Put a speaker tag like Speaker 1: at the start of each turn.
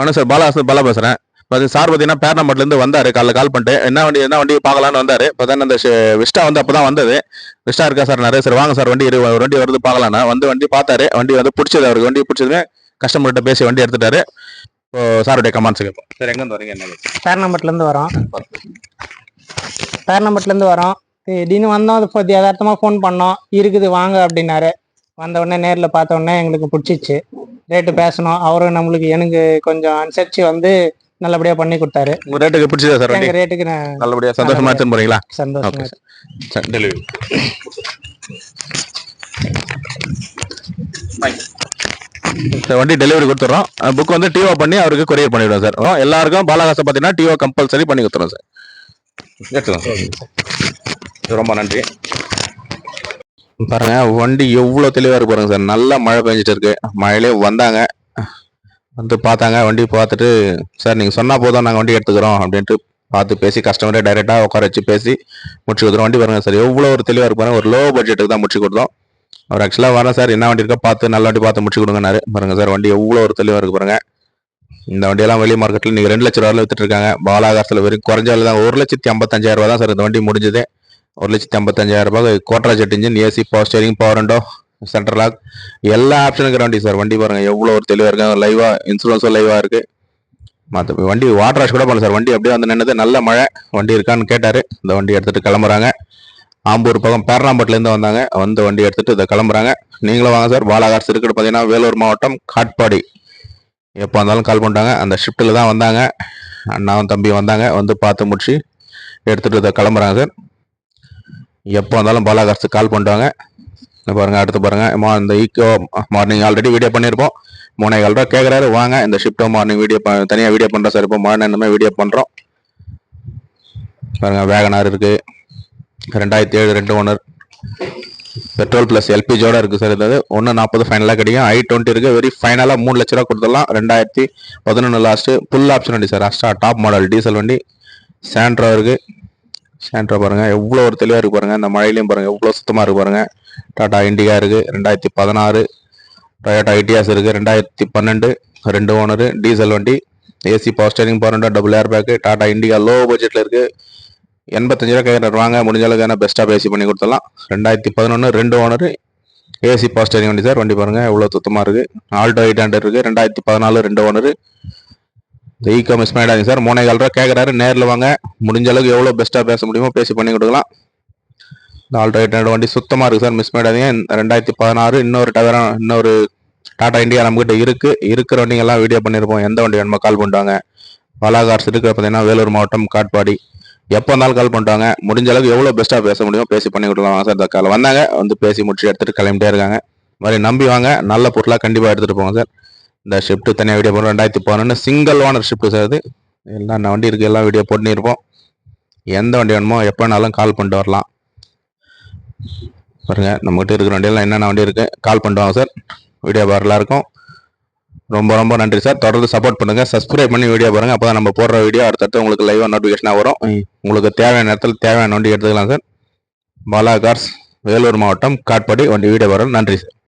Speaker 1: வணக்கம் சார் பாலா பாலா பேசுகிறேன் அது சார் பார்த்தீங்கன்னா பேர்னம்பட்லேருந்து வந்தார் காலைல கால் பண்ணிட்டு என்ன வண்டி என்ன வண்டி பார்க்கலான்னு வந்தார். இப்போ தான் அந்த விஸ்டா வந்து அப்போ தான் வந்தது. விஸ்டா இருக்கா சார் நிறைய சார் வாங்க சார் வண்டி இரு ஒரு வண்டி வருது பார்க்கலாம்னா. வந்து வண்டி பார்த்தாரு வண்டி வந்து பிடிச்சது அவருக்கு வண்டி பிடிச்சதுமே கஸ்டமர்கிட்ட பேசி வண்டி எடுத்துட்டாரு. இப்போ சாருடைய கமெண்ட்ஸ் கேட்போம். சார் எங்கேருந்து வரீங்க? என்ன
Speaker 2: பேரணம்பட்டிலேருந்து வரோம். பேரணம்பட்டிலேருந்து வரோம். திடீர்னு வந்தோம் அது இப்போ யதார்த்தமாக ஃபோன் பண்ணோம். இருக்குது வாங்க அப்படின்னாரு. வந்த உடனே நேரில் பார்த்த உடனே எங்களுக்கு பிடிச்சிச்சு. ரேட்டு பேசணும். அவரும் நம்மளுக்கு எனக்கு கொஞ்சம் அனுசரித்து வந்து நல்லபடியாக பண்ணி கொடுத்தாரு.
Speaker 1: உங்க ரேட்டுக்கு பிடிச்சதா சார் வண்டி?
Speaker 2: எங்கள் ரேட்டுக்கு நான்
Speaker 1: நல்லபடியாக சந்தோஷமா எடுத்துன்னு போறீங்களா?
Speaker 2: சந்தோஷமா
Speaker 1: சார். டெலிவரி சார் வண்டி டெலிவரி கொடுத்துறோம். புக் வந்து டிஓ பண்ணி அவருக்கு கொரியர் பண்ணிவிடுவோம் சார். எல்லாருக்கும் பாலாகாசம் பார்த்தீங்கன்னா டிஓ கம்பல்சரி பண்ணி கொடுத்துறோம் சார். எடுத்துக்கலாம் சார். ரொம்ப நன்றி. பாருங்க வண்டி எவ்வளோ தெளிவாக இருக்கு பாருங்க சார். நல்லா மழை பெஞ்சிட்டு இருக்கு. மழையிலே வந்தாங்க. வந்து பார்த்தாங்க வண்டி பார்த்துட்டு சார் நீங்கள் சொன்னால் போதும் நாங்கள் வண்டி எடுத்துக்கிறோம் அப்படின்ட்டு பார்த்து பேசி கஸ்டமரே டைரெக்டாக உட்கார வச்சு பேசி முடிச்சு கொடுத்துரும் வண்டி பாருங்க சார் எவ்வளோ ஒரு தெளிவாக இருக்கு பாருங்க. ஒரு லோ பட்ஜெட்டுக்கு தான் முடிச்சு கொடுத்தோம். அவர் ஆக்சுவலாக வரேன் சார் என்ன வண்டி இருக்கா பார்த்து நல்ல வண்டி பார்த்து முடிச்சு கொடுங்கனாரு பாருங்க சார் வண்டி எவ்வளோ ஒரு தெளிவாக இருக்கு பாருங்க. இந்த வண்டியெல்லாம் வெளி மார்க்கெட்டில் நீங்கள் ரெண்டு லட்ச ரூபாயில் வித்துட்டு இருக்காங்க. பாலாகாசத்தில் வெறும் குறைஞ்ச தான் ஒரு லட்சத்தி ஐம்பத்தஞ்சாயிரம் ரூபா தான் சார் இந்த வண்டி முடிஞ்சது. ஒரு லட்சத்தி ஐம்பத்தஞ்சாயிரம் ரூபாய் Quadrajet engine AC power steering power window central lock எல்லா ஆப்ஷனும் வண்டி சார் வண்டி பாருங்கள் எவ்வளோ ஒரு தெளிவாக இருக்கு. லைவாக இன்சூரன்ஸும் லைவாக இருக்குது மற்ற வண்டி வாட்டர் வாஷ் கூட பண்ணல சார் வண்டி அப்படியே வந்து நின்னது. நல்ல மழை. வண்டி இருக்கான்னு கேட்டார். இந்த வண்டி எடுத்துகிட்டு கிளம்புறாங்க. ஆம்பூர் பக்கம் பேரணாம்பட்டிலேருந்து வந்தாங்க. வந்து வண்டி எடுத்துகிட்டு இதை கிளம்புறாங்க. நீங்களும் வாங்க சார் பாலாகாட்ஸ் இருக்குது பார்த்தீங்கன்னா வேலூர் மாவட்டம் காட்பாடி. எப்போ வந்தாலும் கால் பண்ணிட்டாங்க. அந்த ஷிஃப்ட்டில் தான் வந்தாங்க. அண்ணாவும் தம்பி வந்தாங்க. வந்து பார்த்து முடிச்சு எடுத்துகிட்டு இதை கிளம்புறாங்க சார் எப்போ வந்தாலும் பாலாகாசு கால் பண்ணுவாங்க இந்த பாருங்க அடுத்து பாருங்க. மா- இந்த ஈக்கோ மார்னிங் ஆல்ரெடி வீடியோ பண்ணியிருப்போம் மூணே கால் ரூபா கேட்குறாரு வாங்க. இந்த ஷிஃப்டோ மார்னிங் வீடியோ தனியாக வீடியோ பண்ணுறோம் சார். இப்போ மார்னிங் இந்த வீடியோ பண்ணுறோம் பாருங்க வேகனார் இருக்கு. ரெண்டாயிரத்தி ஏழு ரெண்டு ஓனர் பெட்ரோல் ப்ளஸ் எல்பிஜியோட இருக்கு சார். இது ஒன்று நாற்பது ஃபைனலாக கிடைக்கும். ஐ டுவெண்ட்டி இருக்கு. வெரி ஃபைனலாக மூணு லட்ச ரூபா கொடுத்துடலாம். ரெண்டாயிரத்தி பதினொன்று லாஸ்ட்டு ஃபுல் ஆப்ஷன் வண்டி sir. Asta top model diesel வண்டி. சாண்ட்ரோ இருக்கு. சாண்ட்ரோ பாருங்கள் எவ்வளோ ஒரு தெளிவாக இருக்குது பாருங்கள் இந்த மழையிலையும் பாருங்கள் எவ்வளோ சுத்தமாக இருக்குது பாருங்கள் டாடா இண்டிகா இருக்குது ரெண்டாயிரத்தி பதினாறு. டொயோட்டா ஐடியாஸ் இருக்குது ரெண்டாயிரத்தி பன்னெண்டு. ரெண்டு ஓனரு டீசல் வண்டி. AC power steering power double airbag Tata Indica low பட்ஜெட்டில் இருக்குது எண்பத்தஞ்சு ரூபா கேட்குறாரு வாங்க. முடிஞ்ச அளவுக்கு என்ன பெஸ்ட்டாக பேசி பண்ணி கொடுத்துடலாம். ரெண்டாயிரத்தி பதினொன்று ரெண்டு ஓனரு ஏசி பவர் ஸ்டேரிங் வண்டி சார் வண்டி பாருங்கள் எவ்வளோ சுத்தமாக இருக்குது ஆல்டோ எயிட் ஹண்ட்ரட் இருக்குது ரெண்டாயிரத்தி பதினாலு ரெண்டு ஓனரு இந்த ஈகோ மிஸ் பண்ணிடாதீங்க சார். மூணே கால் ரூபா கேட்குறாரு நேரில் வாங்க. முடிஞ்ச அளவுக்கு எவ்வளோ பெஸ்ட்டாக பேச முடியுமோ பேசி பண்ணி கொடுக்கலாம். இந்த ஆல்டோ எயிட் ஹண்ட்ரட் வண்டி சுத்தமாக இருக்குது சார். மிஸ் பண்ணிடாதீங்க ரெண்டாயிரத்தி பதினாறு இன்னொரு டவரா இன்னொரு டாடா இண்டியா நம்மகிட்ட இருக்குது இருக்கிற வண்டிங்கெல்லாம் வீடியோ பண்ணியிருப்போம் எந்த வண்டி வேணுமோ கால் பண்ணிட்டாங்க. பாலாகார்ஸ் இருக்கிற பார்த்தீங்கன்னா வேலூர் மாவட்டம் காட்பாடி. எப்போ இருந்தாலும் கால் பண்ணிட்டாங்க. முடிஞ்ச அளவுக்கு எவ்வளோ பெஸ்ட்டாக பேச முடியுமோ பேசி பண்ணி கொடுக்கலாம் சார். இந்த கால் வந்தாங்க. வந்து பேசி முடிச்சு எடுத்துகிட்டு கிளம்பிட்டே இருக்காங்க. மாதிரி நம்பி வாங்க. நல்ல பொருளாக கண்டிப்பாக எடுத்துகிட்டு போங்க சார். இந்த ஷிஃப்ட் தனியாக வீடியோ போடுறோம். ரெண்டாயிரத்தி பதினொன்று சிங்கிள் ஓனர் ஷிஃப்ட் சார் இது. எல்லாம் வண்டி இருக்குது எல்லாம் வீடியோ போட்டுருப்போம் எந்த வண்டி வேணுமோ எப்போ வேணாலும் கால் பண்ணிட்டு வரலாம். பாருங்க நம்மகிட்ட இருக்கிற வண்டியெல்லாம் என்னென்ன வண்டி இருக்கு கால் பண்ணிட்டு வாங்க சார் வீடியோ பாருலாம் இருக்கும் ரொம்ப ரொம்ப நன்றி சார் தொடர்ந்து சப்போர்ட் பண்ணுங்க. சப்ஸ்கிரைப் பண்ணி வீடியோ பாருங்க. அப்போ நம்ம போடுற வீடியோ அடுத்தடுத்து உங்களுக்கு லைவாக நோட்டிஃபிகேஷனாக வரும். உங்களுக்கு தேவையான நேரத்தில் தேவையான வண்டி எடுத்துக்கலாம் சார் பாலா கார்ஸ் வேலூர் மாவட்டம் காட்பாடி வண்டி வீடியோ வரும் நன்றி சார்